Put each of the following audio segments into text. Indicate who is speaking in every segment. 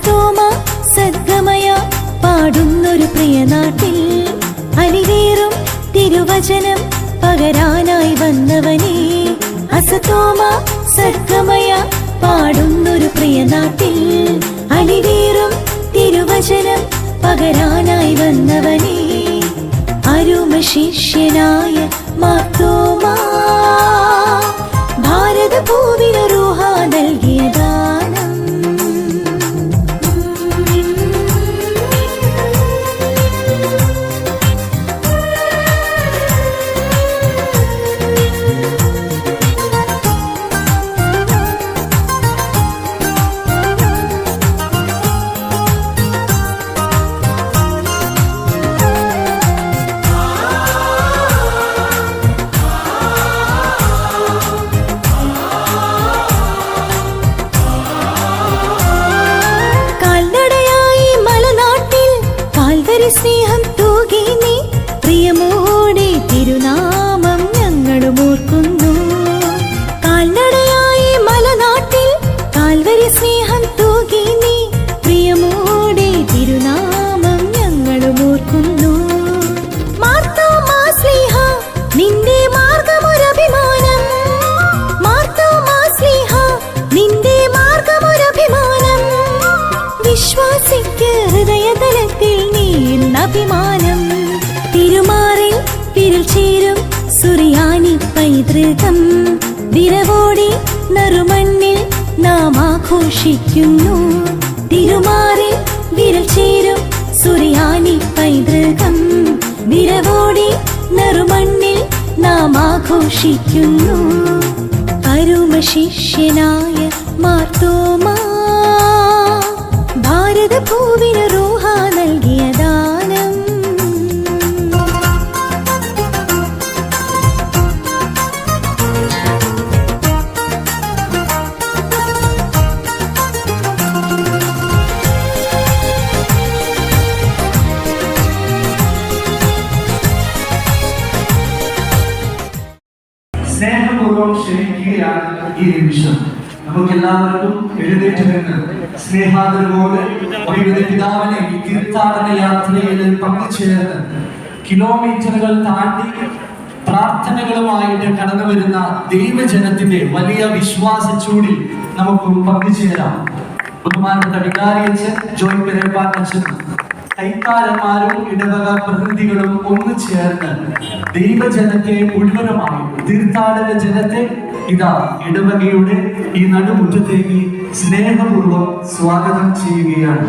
Speaker 1: അസതോമ സദ്ഗമയ പാടുന്നൊരു പ്രിയനാട്ടിൽ അലിവേറും തിരുവചനം പകരാനായി വന്നവനേ. അസതോമ സദ്ഗമയ പാടുന്നൊരു പ്രിയനാട്ടിൽ അലിവേറും തിരുവചനം പകരാനായി വന്നവനേ. അരുമ ശിഷ്യനായ വിരൽ ചേരും സുറിയാനി പൈതൃകം. വിരവോടി നറുമണ്ണിൽ നാം ആഘോഷിക്കുന്നു. തിരുമാറി വിരൽ ചേരും സുറിയാനി പൈതൃകം. വിരവോടി നറുമണ്ണിൽ നാം ആഘോഷിക്കുന്നു. അരുമ ശിഷ്യനായ മാർത്തോമാ ഭാരതഭൂവിന്
Speaker 2: എല്ലാവർക്കും എഴുന്നേറ്റ് നിന്ന് സ്നേഹാദരവോട് പിതാവിനെ തീർത്ഥാടന യാത്രയിൽ പങ്കുചേർന്ന് കിലോമീറ്ററുകൾ താണ്ടി പ്രാർത്ഥനകളുമായിട്ട് കടന്നു വരുന്ന ദൈവജനത്തിന്റെ വലിയ വിശ്വാസ ചൂടിൽ നമുക്ക് പങ്കുചേരാം. ബഹുമാനപ്പെട്ട വികാരിയച്ഛൻ ജോയ് പെരപ്പാട്ടച്ഛൻ കൈത്താരന്മാരും ഇടവക പ്രതിനിധികളും ഒന്നു ചേർന്ന് ദൈവജനത്തെ മുഴുവനുമായി തീർത്ഥാടന ജനത്തെ ഇതാ ഇടവകയുടെ ഈ നടുമുറ്റത്തേക്ക് സ്നേഹപൂർവം സ്വാഗതം ചെയ്യുകയാണ്.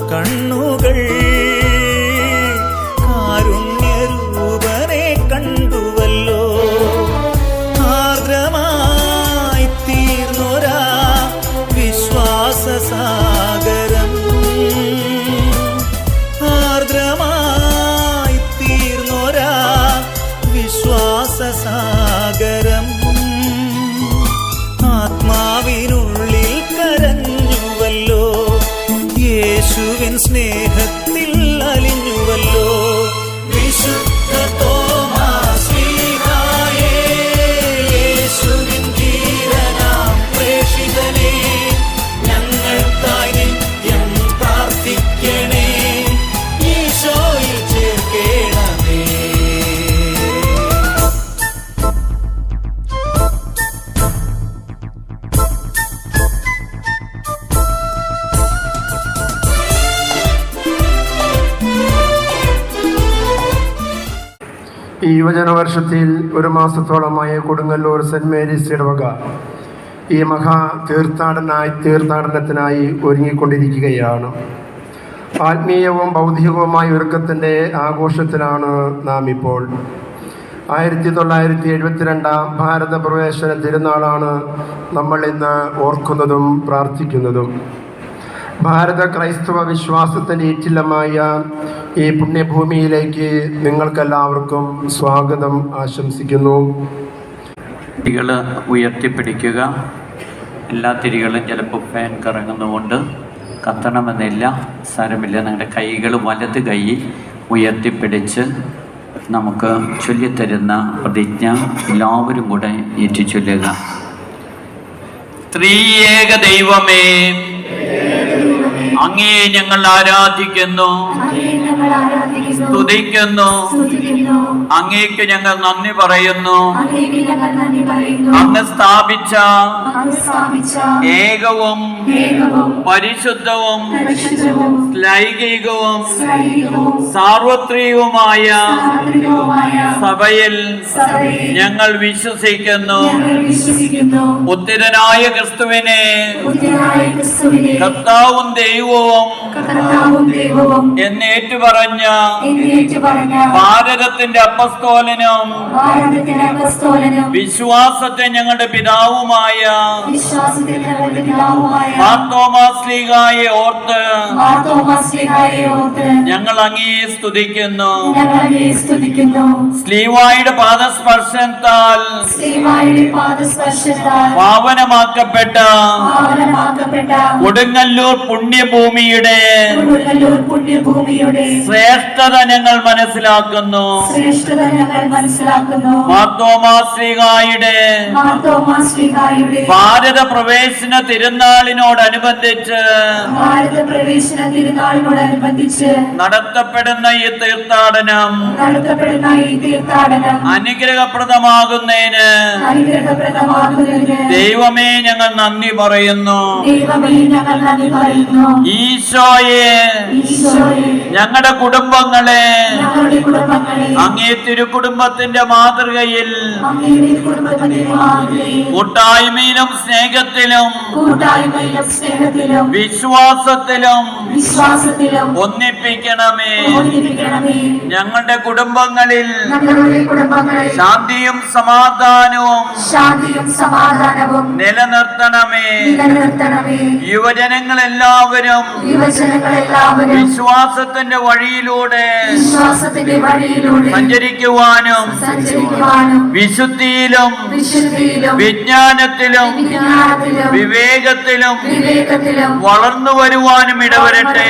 Speaker 3: കണ്ണുകൾ. കാരുണ്യരൂപനെ കണ്ടുവല്ലോ. ആർദ്രമായി തീർന്നൊരാ വിശ്വാസസാഗരം. ആർദ്രമായി തീർന്നൊരാ വിശ്വാസസാഗരം. ആത്മാവിനുള്ളിൽ യേശുവിൻ സ്നേഹത്തിൽ
Speaker 4: ഈ യുവജനവർഷത്തിൽ ഒരു മാസത്തോളമായി കൊടുങ്ങല്ലൂർ സെന്റ് മേരീസ് ഇടവക ഈ മഹാ തീർത്ഥാടനായി തീർത്ഥാടനത്തിനായി ഒരുങ്ങിക്കൊണ്ടിരിക്കുകയാണ്. ആത്മീയവും ബൗദ്ധികവുമായ ഒരുക്കത്തിന്റെ ആഘോഷത്തിലാണ് നാം ഇപ്പോൾ ആയിരത്തി തൊള്ളായിരത്തി എഴുപത്തിരണ്ടാം ഭാരത പ്രവേശന തിരുനാളാണ് നമ്മൾ ഇന്ന് ഓർക്കുന്നതും പ്രാർത്ഥിക്കുന്നതും. ഭാരത ക്രൈസ്തവ വിശ്വാസത്തിന്റെ ഏറ്റില്ലമായ ഈ പുണ്യഭൂമിയിലേക്ക് നിങ്ങൾക്കെല്ലാവർക്കും സ്വാഗതം ആശംസിക്കുന്നു.
Speaker 5: തിരികൾ ഉയർത്തിപ്പിടിക്കുക. എല്ലാ തിരികളും ചിലപ്പോൾ ഫാൻ കറങ്ങുന്നതുകൊണ്ട് കത്തണമെന്നില്ല സാരമില്ല. നിങ്ങളുടെ കൈകൾ വലത് കൈ ഉയർത്തിപ്പിടിച്ച് നമുക്ക് ചൊല്ലിത്തരുന്ന പ്രതിജ്ഞ എല്ലാവരും കൂടെ ഏറ്റു ചൊല്ലുക ത്രിയേക ദൈവമേ അങ്ങേ ഞങ്ങൾ ആരാധിക്കുന്നു. സ്തുതിക്കുന്നു. അങ്ങേക്ക് ഞങ്ങൾ നന്ദി പറയുന്നു. അങ്ങ് സ്ഥാപിച്ച ഏകവും പരിശുദ്ധവും ലൈംഗികവും സാർവത്രികവുമായ സഭയിൽ ഞങ്ങൾ വിശ്വസിക്കുന്നു. ഉത്തിരനായ ക്രിസ്തുവിനെ കർത്താവും ദൈവവും എന്നേറ്റു പറഞ്ഞ ഭാരതത്തിന്റെ അപ്പസ്തോലനും വിശ്വാസത്തെ ഞങ്ങളുടെ പിതാവുമായ മാർത്തോമാസ്ലികായെ ഓർത്ത് ഞങ്ങൾ അങ്ങേ സ്തുതിക്കുന്നു. സ്ലീവായുടെ പാദസ്പർശനത്താൽ പാവനമാക്കപ്പെട്ട കൊടുങ്ങല്ലൂർ പുണ്യഭൂമിയുടെ
Speaker 6: പുണ്യഭൂമിയുടെ
Speaker 5: ശ്രേഷ്ഠത ഞങ്ങൾ മനസ്സിലാക്കുന്നു. മാർത്തോമാശ്രീകായുടെ ഭാരത പ്രവേശന തിരുനാളിനോടനുബന്ധിച്ച് നടത്തപ്പെടുന്ന ഈ തീർത്ഥാടനം അനുഗ്രഹപ്രദമാകുന്നതിന് ദൈവമേ ഞങ്ങൾ നന്ദി പറയുന്നു.
Speaker 6: ദൈവമേ ഞങ്ങൾ നന്ദി പറയുന്നു.
Speaker 5: ഈശോയെ ഞങ്ങളുടെ കുടുംബങ്ങളെ അങ്ങേ
Speaker 6: അങ്ങയുടെ കുടുംബത്തിന്റെ മാതൃകയിൽ
Speaker 5: കൂട്ടായ്മയിലും സ്നേഹത്തിലും വിശ്വാസത്തിലും ഒന്നിപ്പിക്കണമേ. ഞങ്ങളുടെ കുടുംബങ്ങളിൽ ശാന്തിയും സമാധാനവും നിലനിർത്തണമേ.
Speaker 6: നിലനിർത്തണമേ.
Speaker 5: യുവജനങ്ങൾ എല്ലാവരും എല്ലാവരും വിശ്വാസത്തിന്റെ വഴിയിലൂടെ
Speaker 6: വിശ്വാസത്തിന്റെ വഴിയിലൂടെ
Speaker 5: സഞ്ചരിക്കുവാനും
Speaker 6: സഞ്ചരിക്കുവാനും
Speaker 5: വിശുദ്ധിയിലും
Speaker 6: വിശുദ്ധിയിലും
Speaker 5: വിജ്ഞാനത്തിലും
Speaker 6: വിജ്ഞാനത്തിലും
Speaker 5: വിവേകത്തിലും
Speaker 6: വിവേകത്തിലും
Speaker 5: വളർന്നു വരുവാനും ഇടവരട്ടെ.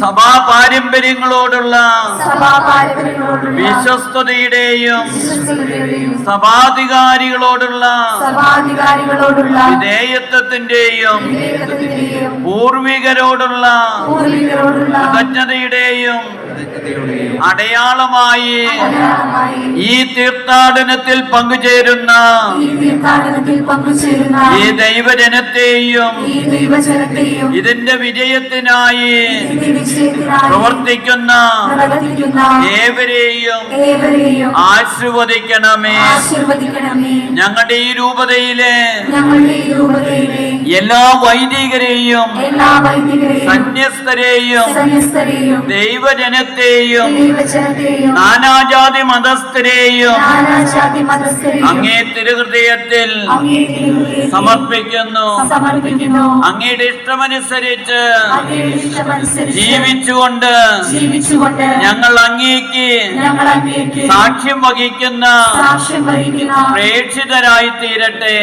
Speaker 5: സഭാ പാരമ്പര്യങ്ങളോടുള്ള
Speaker 6: സഭാ പാരമ്പര്യങ്ങളോടുള്ള
Speaker 5: വിശ്വസ്തതയുടെയും സഭാധികാരികളോടുള്ള
Speaker 6: സഭാധികാരികളോടുള്ള
Speaker 5: വിധേയത്വത്തിന്റെയും പൂർവികരോടുള്ള
Speaker 6: പൂർവികരോടുള്ള
Speaker 5: കൃതജ്ഞതയുടെയും അടയാളമായി ഈ തീർത്ഥാടനത്തിൽ പങ്കുചേരുന്ന
Speaker 6: ഈ
Speaker 5: ദൈവജനത്തെയും ഇതിന്റെ വിജയത്തിനായി പ്രവർത്തിക്കുന്ന ഏവരെയും ആശീർവദിക്കണമേ. ഞങ്ങളുടെ ഈ രൂപതയിലെ എല്ലാ വൈദികരെയും സന്യസ്തരെയും ദൈവജനത്തെയും നാനാജാതി മതസ്ഥരെയും അങ്ങേ തിരുഹൃദയത്തിൽ സമർപ്പിക്കുന്നു. അങ്ങയുടെ ഇഷ്ടമനുസരിച്ച് ജീവിച്ചുകൊണ്ട്
Speaker 6: ജീവിച്ചുകൊണ്ട്
Speaker 5: ഞങ്ങൾ അങ്ങേക്ക് സാക്ഷ്യം വഹിക്കുന്ന പ്രേക്ഷിതരായി തീരട്ടെ.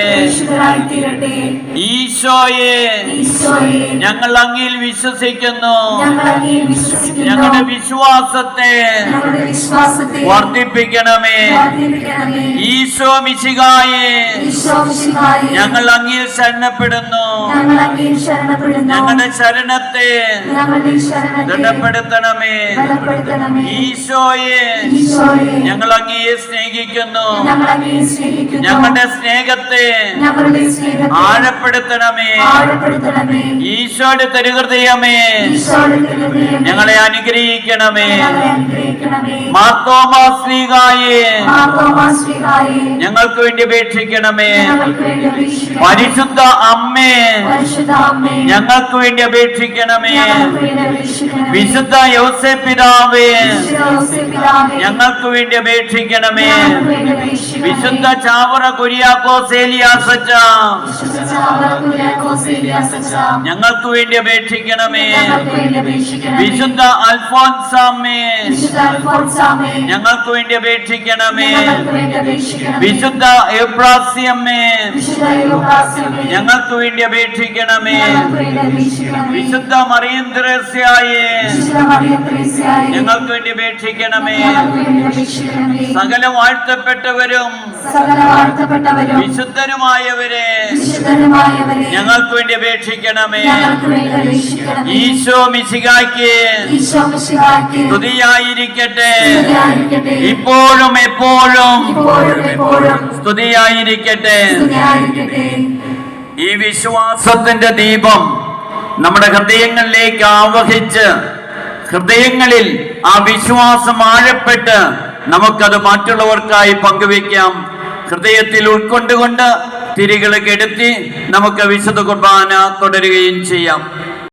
Speaker 5: ഈശോയെ ഞങ്ങൾ അങ്ങിൽ വിശ്വസിക്കുന്നു. ഞങ്ങളുടെ വിശ്വാസത്തെ വർദ്ധിപ്പിക്കണമേ. ഈശോ മിശികായെ ഞങ്ങൾ അങ്ങിൽ ശരണപ്പെടുന്നു. ഞങ്ങളുടെ ശരണത്തെ ദൃഢപ്പെടുത്തണമേ. ഈശോയെ. ഞങ്ങൾ അങ്ങയെ സ്നേഹിക്കുന്നു. ഞങ്ങളുടെ സ്നേഹത്തെ ആഴപ്പെടുത്തണമേ. ഈശോയുടെ തരുഹൃദയമേ. ഞങ്ങളെ അനുഗ്രഹിക്കണമേ. മാർത്തോമാ ശ്രീകായെ. ഞങ്ങൾക്ക് വേണ്ടി അപേക്ഷിക്കണമേ. പരിശുദ്ധ അമ്മേ. ഞങ്ങൾക്ക് വേണ്ടി അപേക്ഷിക്കണമേ. വിശുദ്ധ യോസെ പിതാവേ ഞങ്ങൾക്ക് വേണ്ടി അപേക്ഷിക്കണമേ വിശുദ്ധ ചാവറ കുര്യാക്കോസ് ഏലിയാസച്ച
Speaker 6: വിശുദ്ധ ചാവറക്കുല കോസേലിയാസച്ച,
Speaker 5: ഞങ്ങൾക്ക് വേണ്ടി അപേക്ഷിക്കണമേ. വിശുദ്ധ
Speaker 6: അൽഫോൻസാമേ,
Speaker 5: ഞങ്ങൾക്ക് വേണ്ടി അപേക്ഷിക്കണമേ. വിശുദ്ധ എബ്രാസിയമ്മേ ഞങ്ങൾക്ക് വേണ്ടി അപേക്ഷിക്കണമേ. വിശുദ്ധ മറിയം ഞങ്ങൾക്ക് വേണ്ടി അപേക്ഷിക്കണമേ. സകല വാഴ്ത്തപ്പെട്ടവരും
Speaker 6: വിശുദ്ധനുമായവരെ
Speaker 5: വിശുദ്ധരുമായവരെ ഞങ്ങൾക്ക് വേണ്ടി അപേക്ഷിക്കണമേ. ഈശോ മിശികായ്ക്ക്
Speaker 6: മിശിഹായ്ക്ക്
Speaker 5: സ്തുതിയായിരിക്കട്ടെ. ഇപ്പോഴും എപ്പോഴും
Speaker 6: സ്തുതിയായിരിക്കട്ടെ.
Speaker 5: ഈ വിശ്വാസത്തിന്റെ ദീപം നമ്മുടെ ഹൃദയങ്ങളിലേക്ക് ആവഹിച്ച് ഹൃദയങ്ങളിൽ ആ വിശ്വാസം ആഴപ്പെട്ട് നമുക്കത് മറ്റുള്ളവർക്കായി പങ്കുവെക്കാം ഹൃദയത്തിൽ ഉൾക്കൊണ്ടുകൊണ്ട് തിരികളെ കെടുത്തി നമുക്ക് വിശുദ്ധ കുർബാന തുടരുകയും ചെയ്യാം.